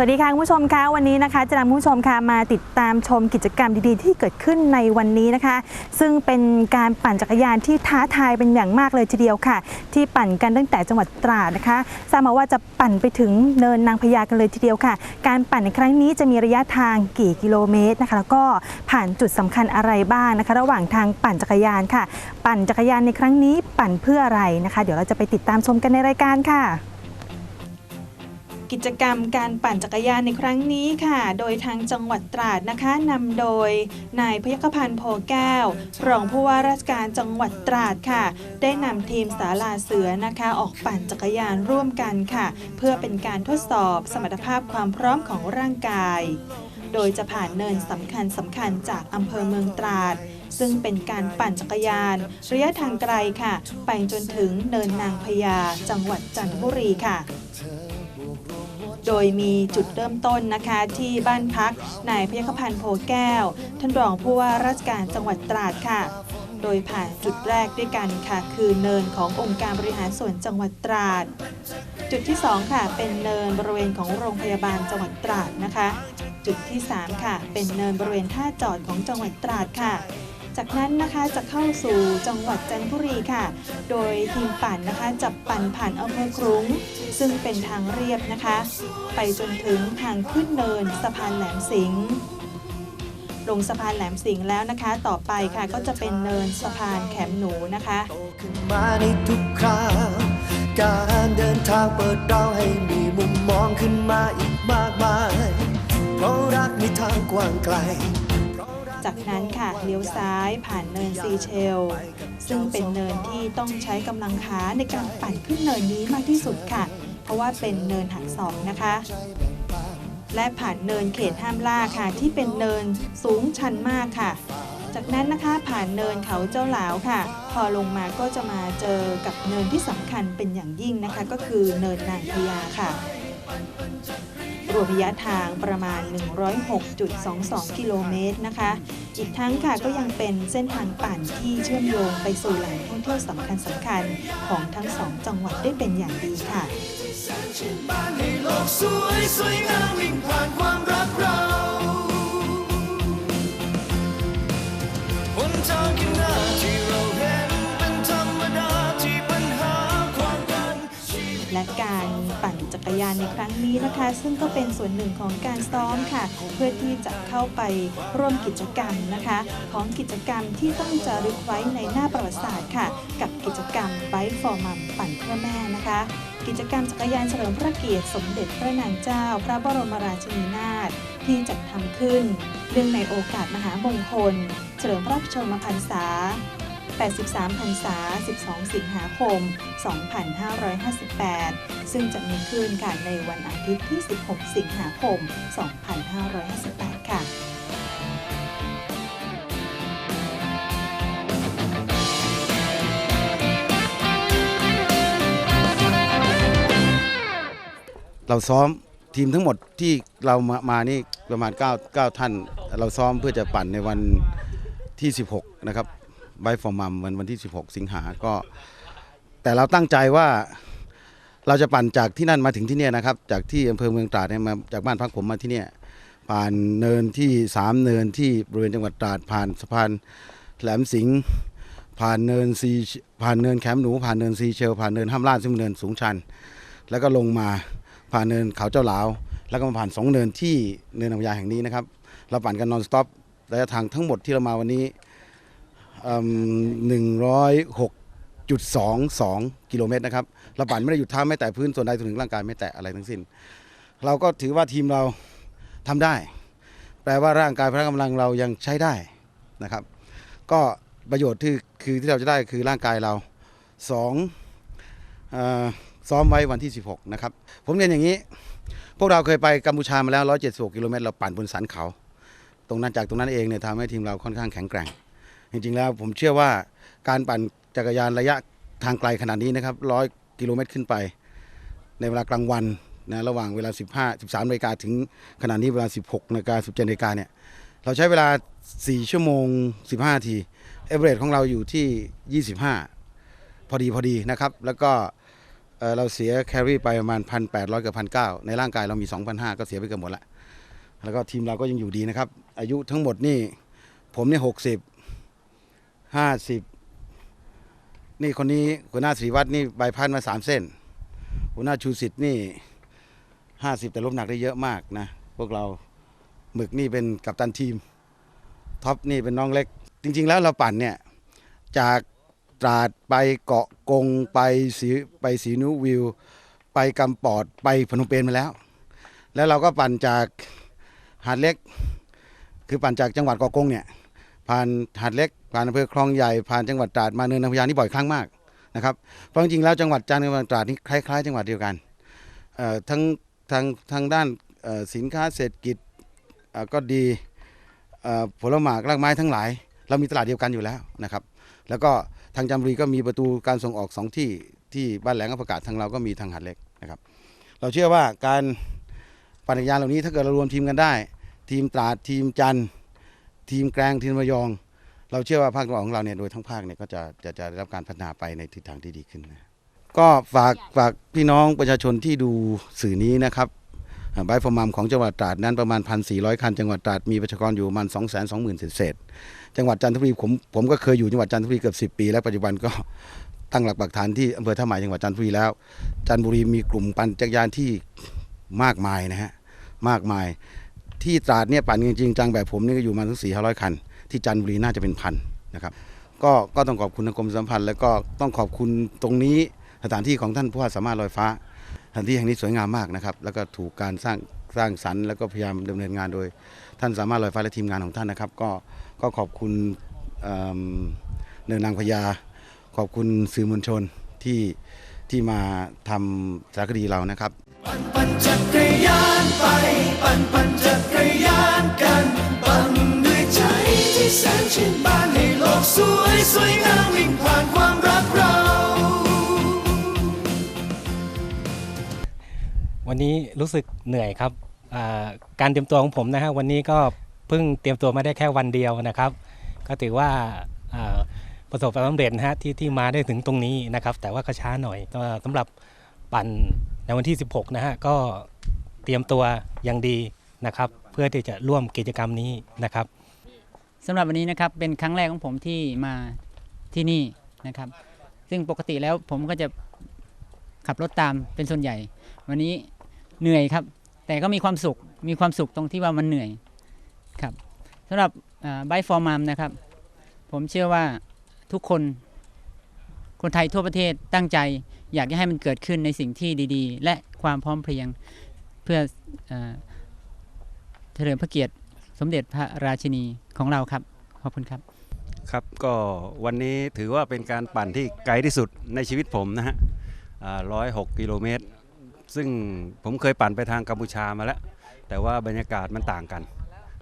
สวัสดีค่ะคุณผู้ชมคะวันนี้นะคะจะนำคุณผู้ชมค่ะมาติดตามชมกิจกรรมดีๆ ที่เกิดขึ้นในวันนี้นะคะ ซึ่งเป็นการปั่นจักรยานที่ท้าทายเป็นอย่างมากเลยทีเดียวค่ะ ที่ปั่นกันตั้งแต่จังหวัดตราดนะคะทราบมาว่าจะปั่นไปถึงเนินนางพญากันเลยทีเดียวค่ะ การปั่นในครั้งนี้จะมีระยะทางกี่กิโลเมตรนะคะ แล้วก็ผ่านจุดสำคัญอะไรบ้างนะคะ ระหว่างทางปั่นจักรยานค่ะ ปั่นจักรยานในครั้งนี้ปั่นเพื่ออะไรนะคะ เดี๋ยวเราจะไปติดตามชมกันในรายการค่ะ กิจกรรมการปั่นจักรยานในครั้งนี้ค่ะ โดยทางจังหวัดตราดนะคะนำโดยนายพยัคฆพันธ์โพแก้วรองผู้ว่าราชการจังหวัดตราดค่ะ ได้นำทีมสาลาเสือนะคะ ออกปั่นจักรยานร่วมกันค่ะ เพื่อเป็นการทดสอบสมรรถภาพความพร้อมของร่างกาย โดยจะผ่านเนินสำคัญสำคัญจากอำเภอเมืองตราดซึ่งเป็นการปั่นจักรยาน ระยะทางไกลค่ะ ไปจนถึงเนินนางพญาจังหวัดจันทบุรีค่ะ โดยมีจุดเริ่มต้นนะคะที่บ้านพักนายพยคพันธ์โพแก้ว ท่านรองผู้ว่าราชการจังหวัดตราดค่ะ โดยผ่านจุดแรกด้วยกันค่ะ คือเนินขององค์การบริหารส่วนจังหวัดตราด จุดที่ 2 ค่ะ เป็นเนินบริเวณของโรงพยาบาลจังหวัดตราดนะคะ จุดที่ 3 ค่ะ เป็นเนินบริเวณท่าจอดของจังหวัดตราดค่ะ จากนั้นนะคะจะเข้าสู่จังหวัดจันทบุรีค่ะ โดยทีมปั่นนะคะจะปั่นผ่านอำเภอครุ้งซึ่งเป็นทางเรียบนะคะ ไปจนถึงทางขึ้นเนินสะพานแหลมสิงห์ลงสะพานแหลมสิงห์แล้วนะคะ ต่อไปค่ะก็จะเป็นเนินสะพานแขมหนูนะคะขึ้นมาในทุกคราวการเดินทางเปิดเราให้มีมุมมองขึ้นมาอีกมากมายเพราะรักมีทางกว้างไกล จากนั้นค่ะเลี้ยวซ้ายผ่านเนินซีเชล ซึ่งเป็นเนินที่ต้องใช้กำลังขาในการปั่นขึ้นเนินนี้มากที่สุดค่ะ เพราะว่าเป็นเนินหักศอกนะคะ และผ่านเนินเขตห้ามล่าค่ะ ที่เป็นเนินสูงชันมากค่ะ จากนั้นนะคะผ่านเนินเขาเจ้าหลาวค่ะ พอลงมาก็จะมาเจอกับเนินที่สำคัญเป็นอย่างยิ่งนะคะ ก็คือเนินนางพญาค่ะ วมระยะทางประมาณ 106.22 กิโลเมตรนะคะ อีกทั้งค่ะก็ยังเป็นเส้นทางปั่นที่เชื่อมโยงไปสู่แหล่งท่องเที่ยวสำคัญสำคัญๆของทั้งสองจังหวัดได้เป็นอย่างดีค่ะและการปั่น จักรยานในครั้งนี้นะคะ ซึ่งก็เป็นส่วนหนึ่งของการซ้อมค่ะ เพื่อที่จะเข้าไปร่วมกิจกรรมนะคะ ของกิจกรรมที่ต้องจารึกไว้ในหน้าประวัติศาสตร์ค่ะ กับกิจกรรม Bike for Mom ปั่นเพื่อแม่นะคะ กิจกรรมจักรยานเฉลิมพระเกียรติสมเด็จพระนางเจ้า พระบรมราชินีนาถที่จัดทำขึ้นเนื่องในโอกาสมหามงคล เฉลิมพระชนมพรรษา 83พรรษา 12 สิงหาคม 2558 ซึ่งจะมีขึ้นค่ะในวันอาทิตย์ที่ 16 สิงหาคม 2558 ค่ะเราซ้อมทีมทั้งหมดที่เรามามานี่ประมาณ 9 9 ท่าน เราซ้อมเพื่อจะปั่นในวันที่ 16 นะครับ ไบฟอร์มัมวันวันที่ 16 สิงหาก็ แต่เราตั้งใจว่าเราจะปั่นจากที่นั่นมาถึงที่เนี่ยนะครับ จากที่อำเภอเมืองตราดเนี่ยมาจากบ้านพักผมมาที่เนี่ยผ่านเนินที่3เนินที่บริเวณจังหวัดตราดผ่านสะพานแหลมสิงห์ผ่านเนินซีผ่านเนินแคมป์หนู ผ่านเนินซีเชลผ่านเนินห้ามล่านซึ่งเป็นเนินสูงชัน แล้วก็ลงมาผ่านเนินเขาเจ้าหลาว แล้วก็มาผ่านสองเนินที่เนินนางพญาแห่งนี้นะครับ เราปั่นกันนอนสต็อประยะทางทั้งหมดที่เรามาวันนี้ หนึ่งร้อยหกจุดสองสองกิโลเมตรนะครับเราปั่นไม่ได้หยุดเท้าไม่แตะพื้นส่วนใดส่วนหนึ่งร่างกายไม่แตะอะไรทั้งสิ้น เราก็ถือว่าทีมเราทำได้ แปลว่าร่างกายพละกำลังเรายังใช้ได้นะครับ ก็ประโยชน์ที่คือที่เราจะได้คือร่างกายเราสองซ้อมไว้วันที่ 16 นะครับ ผมเรียนอย่างนี้ พวกเราเคยไปกัมพูชามาแล้ว 176 กิโลเมตรเราปั่นบนสันเขา ตรงนั้นจากตรงนั้นเองเนี่ยทำให้ทีมเราค่อนข้างแข็งแกร่ง จริงๆแล้วผมเชื่อว่าการปั่นจักรยานระยะทางไกลขนาดนี้นะครับ100กิโลเมตรขึ้นไป ในเวลากลางวันนะระหว่างเวลา 15 13นาฬิกาถึงขณะนี้เวลา 16นาฬิกา17นาฬิกาเนี่ยเราใช้เวลา 4 ชั่วโมง 15นาทีเอเวอเรของเราอยู่ที่ 25 พอดีพอดีนะครับ แล้วก็เเราเสียแครี่ไปประมาณ 1,800 กับ 1,900 ในร่างกายเรามี 2,500 ก็เสียไปเกือบหมดละแล้วก็ทีมเราก็ยังอยู่ดีนะครับ อายุทั้งหมดนี่ผมเนี่ยหกสิบ ห้าสิบนี่คนนี้หัวหน้าศรีวัตรนี่ใบพัดมาสามเส้น หัวหน้าชูสิทธิ์นี่ห้าสิบแต่ลบหนักได้เยอะมากนะ พวกเราหมึกนี่เป็นกัปตันทีมท็อปนี่เป็นน้องเล็ก จริง ๆ แล้วเราปั่นเนี่ย จากตราดไปเกาะกงไปสีไปสีนุวิว ไปกำปอดไปพนมเปญมาแล้ว แล้วเราก็ปั่นจากหาดเล็ก คือปั่นจากจังหวัดเกาะกงเนี่ย ผ่านหาดเล็กผ่านอำเภอคลองใหญ่ผ่านจังหวัดตราดมาเนินนางพญานี่บ่อยครั้งมากนะครับเพราะจริงๆแล้วจังหวัดจันทร์กับตราดนี่คล้ายๆ จังหวัดเดียวกันทั้งทางทางด้านสินค้าเศรษฐกิจก็ดีผลไม้รากไม้ทั้งหลาย เรามีตลาดเดียวกันอยู่แล้วนะครับ แล้วก็ทางจามบุรีก็มีประตูการส่งออกสองที่ที่บ้านแหลงกับประกาศทางเราก็มีทางหาดเล็กนะครับ เราเชื่อว่าการปั่นจักรยานเหล่านี้ถ้าเกิดเรารวมทีมกันได้ ทีมตราดทีมจันทร์ ทีมแกลงทีมระยอง เราเชื่อว่าภาคตะวันออกของเราเนี่ยโดยทั้งภาคเนี่ยก็จะจะจะได้รับการพัฒนาไปในทิศทางที่ดีขึ้นนะก็ฝากฝากพี่น้องประชาชนที่ดูสื่อนี้นะครับบายฟอร์มามของจังหวัดตราดนั้นประมาณ 1,400 คัน จังหวัดตราดมีประชากรอยู่ประมาณ 2 2 0 0 0 0เศษจังหวัดจันทบุรีผมผมก็เคยอยู่จังหวัดจันทบุรีเกือบ 10 ปี และปัจจุบันก็ตั้งหลักปักฐานที่อำเภอท่าใหม่จังหวัดจันทบุรีแล้ว จันทบุรีมีกลุ่มปั่นจักรยานที่มากมายนะฮะมากมาย ที่ตราดเนี่ยปั่นจริงๆจังแบบผมนี่ก็อยู่มาถึงสี่ห้าร้อยคัน ที่จันทบุรีน่าจะเป็นพันนะครับก็ก็ต้องขอบคุณทางกรมสัมพันธ์ แล้วก็ต้องขอบคุณตรงนี้สถานที่ของท่านผู้ว่าสามารถลอยฟ้าสถานที่แห่งนี้สวยงามมากนะครับแล้วก็ถูกการสร้างสร้างสรรค์แล้วก็พยายามดำเนินงานโดย ท่านสามารถลอยฟ้าและทีมงานของท่านนะครับ ก็ก็ขอบคุณเอิ่มเนินนางพญาขอบคุณสื่อมวลชนที่ที่มาทำสารคดีเรานะครับ ปั่นจักรยานไป ปั่นปั่นจักรยานกัน ปั่นด้วยใจที่แสนชื่นบานให้โลกสวยสวยงามวิ่งผ่านความรักเรา วันนี้รู้สึกเหนื่อยครับอ่าการเตรียมตัวของผมนะฮะวันนี้ก็เพิ่งเตรียมตัวมาได้แค่วันเดียวนะครับ ก็ถือว่าอ่าประสบความสำเร็จนะฮะที่ที่มาได้ถึงตรงนี้นะครับ แต่ว่าก็ช้าหน่อยก็สำหรับปั่น ในวันที่ 16 นะฮะก็เตรียมตัวอย่างดีนะครับ เพื่อที่จะร่วมกิจกรรมนี้นะครับสำหรับวันนี้นะครับเป็นครั้งแรกของผมที่มาที่นี่นะครับ ซึ่งปกติแล้วผมก็จะขับรถตามเป็นส่วนใหญ่ วันนี้เหนื่อยครับ แต่ก็มีความสุขมีความสุขตรงที่ว่ามันเหนื่อยครับสำหรับไบฟอร์มามนะครับ ผมเชื่อว่าทุกคนคนไทยทั่วประเทศตั้งใจ อยากจะให้มันเกิดขึ้นในสิ่งที่ดี ๆ และความพร้อมเพรียงเพื่อเออเฉลิมพระเกียรติสมเด็จพระราชินีของเราครับ ขอบคุณครับ ครับก็วันนี้ถือว่าเป็นการปั่นที่ไกลที่สุดในชีวิตผมนะฮะร้อยหกกิโลเมตร ซึ่งผมเคยปั่นไปทางกัมพูชามาแล้ว แต่ว่าบรรยากาศมันต่างกัน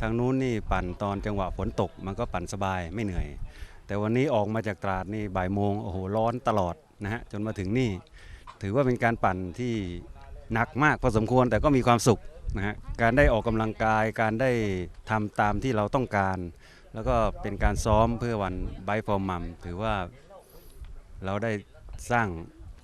ทางนู้นนี่ปั่นตอนจังหวะฝนตก มันก็ปั่นสบายไม่เหนื่อย แต่วันนี้ออกมาจากตราดนี่บ่ายโมงโอ้โหร้อนตลอด นะฮะจนมาถึงนี่ ถือว่าเป็นการปั่นที่หนักมากพอสมควรแต่ก็มีความสุขนะฮะการได้ออกกำลังกายการได้ทำตามที่เราต้องการ แล้วก็เป็นการซ้อมเพื่อวันไบฟอร์มัมถือว่าเราได้สร้าง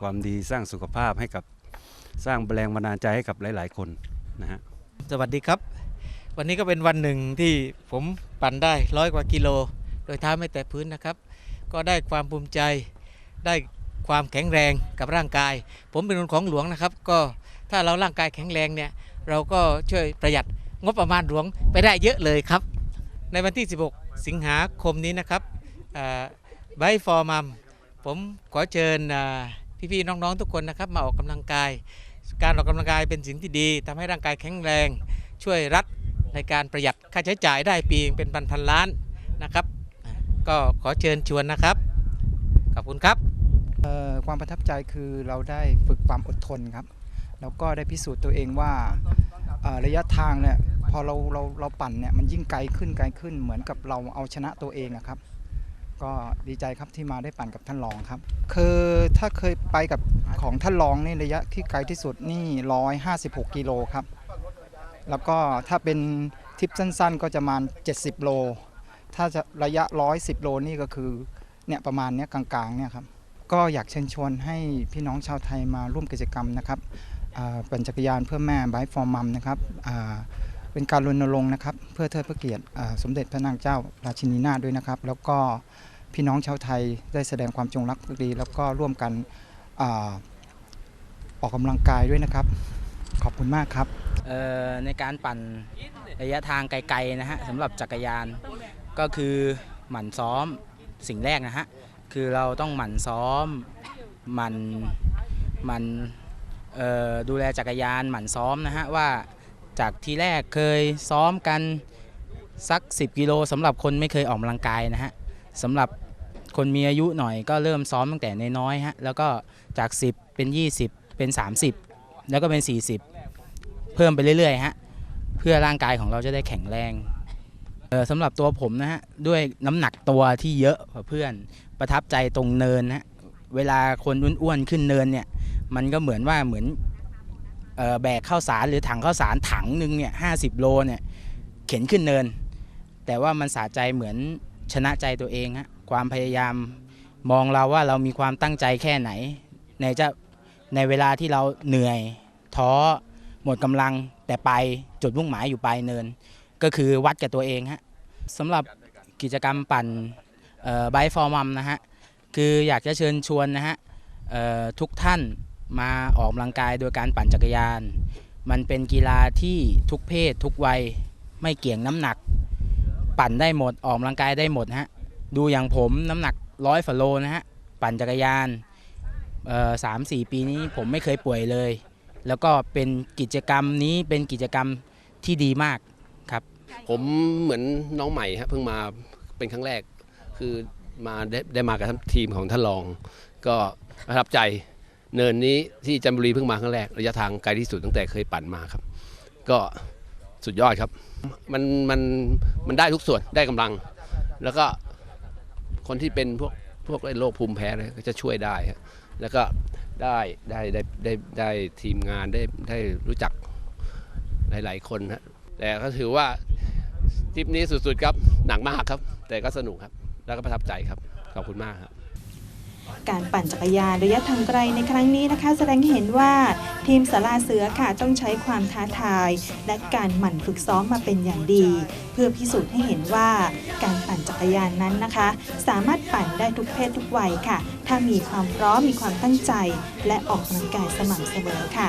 ความดีสร้างสุขภาพให้กับสร้างแรงบันดาลใจให้กับหลาย ๆ คนนะฮะสวัสดีครับ วันนี้ก็เป็นวันหนึ่งที่ผมปั่นได้ร้อยกว่ากิโล โดยเท้าไม่แตะพื้นนะครับ ก็ได้ความภูมิใจได้ ความแข็งแรงกับร่างกาย ผมเป็นคนของหลวงนะครับ ก็ถ้าเราร่างกายแข็งแรงเนี่ยเราก็ช่วยประหยัดงบประมาณหลวงไปได้เยอะเลยครับ ในวันที่ 16 สิงหาคมนี้นะครับไบฟอร์มัมผมขอเชิญอ่พี่ๆน้องๆทุกคนนะครับมาออกกำลังกาย การออกกำลังกายเป็นสิ่งที่ดีทำให้ร่างกายแข็งแรง ช่วยรัฐในการประหยัดค่าใช้จ่ายได้ปีเป็นพันพันๆล้านนะครับ ก็ขอเชิญชวนนะครับ ขอบคุณครับ ความประทับใจคือเราได้ฝึกความอดทนครับ แล้วก็ได้พิสูจน์ตัวเองว่าระยะทางเนี่ยพอเราเราเราปั่นเนี่ยมันยิ่งไกลขึ้นไกลขึ้นเหมือนกับเราเอาชนะตัวเองอะครับ ก็ดีใจครับที่มาได้ปั่นกับท่านรองครับ คือถ้าเคยไปกับของท่านรองนี่ระยะที่ไกลที่สุดนี่156กิโลครับ แล้วก็ถ้าเป็นทริปสั้นๆ ก็จะประมาณ70 โล ถ้าจะระยะ 110 โลนี่ก็คือเนี่ยประมาณเนี้ยกลางๆเนี่ยครับ ก็อยากเชิญชวนให้พี่น้องชาวไทยมาร่วมกิจกรรมนะครับปั่นจักรยานเพื่อแม่ Bike for Mom นะครับเป็นการรณรงค์นะครับ เพื่อเทิดพระเกียรติสมเด็จพระนางเจ้าราชินีนาถด้วยนะครับ แล้วก็พี่น้องชาวไทยได้แสดงความจงรักภักดี แล้วก็ร่วมกันออกกำลังกายด้วยนะครับ ขอบคุณมากครับในการปั่นระยะทางไกลๆนะฮะสำหรับจักรยานก็คือหมั่นซ้อมสิ่งแรกนะฮะ คือเราต้องหมั่นซ้อมหมั่นหมั่นดูแลจักรยานหมั่นซ้อมนะฮะว่าจากทีแรกเคยซ้อมกันสัก 10 กิโลสำหรับคนไม่เคยออกกำลังกายนะฮะสำหรับคนมีอายุหน่อยก็เริ่มซ้อมตั้งแต่น้อยๆฮะแล้วก็จาก 10 เป็น 20 เป็น 30 แล้วก็เป็น 40 เพิ่มไปเรื่อยๆฮะเพื่อร่างกายของเราจะได้แข็งแรง สำหรับตัวผมนะฮะด้วยน้ำหนักตัวที่เยอะกว่าเพื่อนประทับใจตรงเนินนะเวลาคนอ้วนๆขึ้นเนินเนี่ย มันก็เหมือนว่าเหมือนออแบกข้าวสารหรือถังข้าวสารถังหนึ่งเนี่ยห้าสิบโลเนี่ยเข็นขึ้นเนิน แต่ว่ามันสาใจเหมือนชนะใจตัวเองฮะความพยายามมองเราว่าเรามีความตั้งใจแค่ไหน ในจะในเวลาที่เราเหนื่อยท้อหมดกำลังแต่ไปจุดมุ่งหมายอยู่ปลายเนิน ก็คือวัดกับตัวเองฮะ สำหรับกิจกรรมปั่นไบฟอร์มัมนะฮะคืออยากจะเชิญชวนนะฮะทุกท่านมาออกกำลังกายโดยการปั่นจักรยาน มันเป็นกีฬาที่ทุกเพศทุกวัยไม่เกี่ยงน้ำหนัก ปั่นได้หมดออกกำลังกายได้หมดฮะดูอย่างผมน้ำหนักร้อยฝโลนะฮะปั่นจักรยานสามสี่ปีนี้ผมไม่เคยป่วยเลย แล้วก็เป็นกิจกรรมนี้เป็นกิจกรรมที่ดีมาก ผมเหมือนน้องใหม่ฮะเพิ่งมาเป็นครั้งแรก คือมาได้ได้มากับทีมของท่านรอง ก็ประทับใจเนินนี้ที่จันทบุรีเพิ่งมาครั้งแรกระยะทางไกลที่สุดตั้งแต่เคยปั่นมาครับ ก็สุดยอดครับ มันมันมันได้ทุกส่วนได้กำลัง แล้วก็คนที่เป็นพวกพวกโรคภูมิแพ้เลยก็จะช่วยได้ฮะแล้วก็ได้ได้ได้ได้ได้ทีมงานได้ได้รู้จักหลาย ๆ คนฮะ แต่ก็ถือว่าทริปนี้สุดๆครับหนักมากครับ แต่ก็สนุกครับ แล้วก็ประทับใจครับ ขอบคุณมากครับการปั่นจักรยานระยะทางไกลในครั้งนี้นะคะ แสดงให้เห็นว่าทีมสาราเสือค่ะต้องใช้ความท้าทาย และการหมั่นฝึกซ้อมมาเป็นอย่างดี เพื่อพิสูจน์ให้เห็นว่าการปั่นจักรยานนั้นนะคะ สามารถปั่นได้ทุกเพศทุกวัยค่ะ ถ้ามีความพร้อมมีความตั้งใจ และออกกำลังกายสม่ำเสมอค่ะ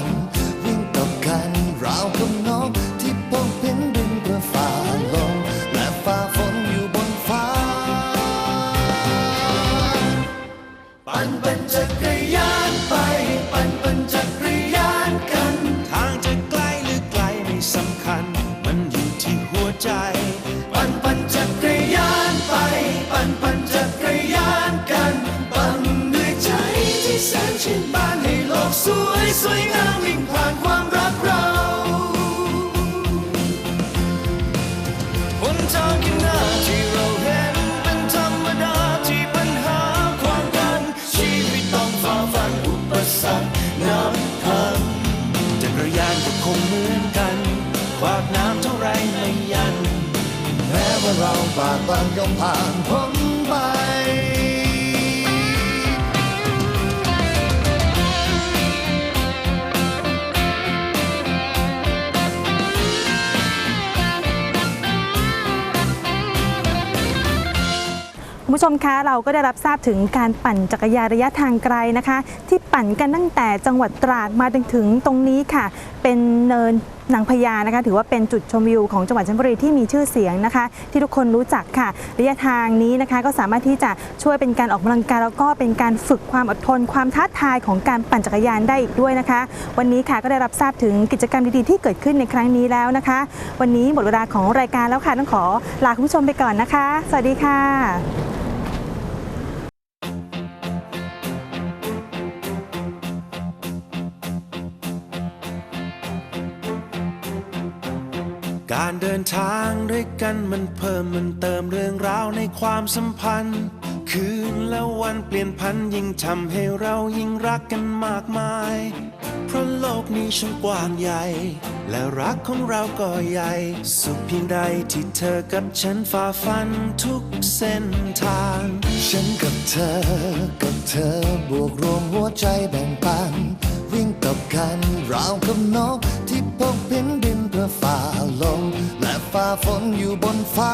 น กานก็คงเหมือนกันวากน้ำเท่าไรไม่ยัน แม้ว่าเราบากบันย่อมผ่านพ้นไปคุณผู้ชมคะเราก็ได้รับทราบถึงการปั่นจักรยานระยะทางไกลนะคะ ที่ ปั่นกันตั้งแต่จังหวัดตราดมาจนถึงตรงนี้ค่ะ เป็นเนินนางพญานะคะ ถือว่าเป็นจุดชมวิวของจังหวัดจันทบุรีที่มีชื่อเสียงนะคะ ที่ทุกคนรู้จักค่ะระยะทางนี้นะคะ ก็สามารถที่จะช่วยเป็นการออกกำลังกายแล้วก็เป็นการฝึกความอดทน ความท้าทายของการปั่นจักรยานได้อีกด้วยนะคะ วันนี้ค่ะก็ได้รับทราบถึงกิจกรรมดีๆที่เกิดขึ้นในครั้งนี้แล้วนะคะ วันนี้หมดเวลาของรายการแล้วค่ะต้องขอลาคุณผู้ชมไปก่อนนะคะ สวัสดีค่ะ การเดินทางด้วยกันมันเพิ่มมันเติมเรื่องราวในความสัมพันธ์ คืนและวันเปลี่ยนพันยิ่งทำให้เรายิ่งรักกันมากมาย เพราะโลกนี้ช่างกว้างใหญ่ และรักของเราก็ใหญ่ สุขเพียงใดที่เธอกับฉันฝ่าฟันทุกเส้นทาง ฉันกับเธอ กับเธอบวกรวมหัวใจแบ่งปัน วิ่งกับกันราวกับนกที่พกพินดินเพื่อฝ่าลมและฝ่าฝนอยู่บนฟ้า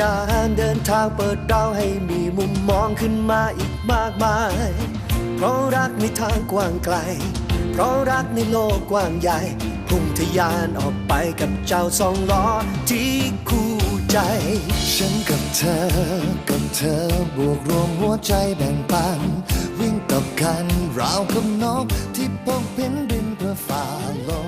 การเดินทางเปิดเราให้มีมุมมองขึ้นมาอีกมากมาย เพราะรักในทางกว้างไกล เพราะรักในโลกกว้างใหญ่ พุ่งทะยานออกไปกับเจ้าสองล้อที่คู่ใจ ฉันกับเธอ กับเธอบวกรวมหัวใจแบ่งปัน วิ่งกับกันราวกับนกที่พุ่งเพ้นบินกระฟาลอย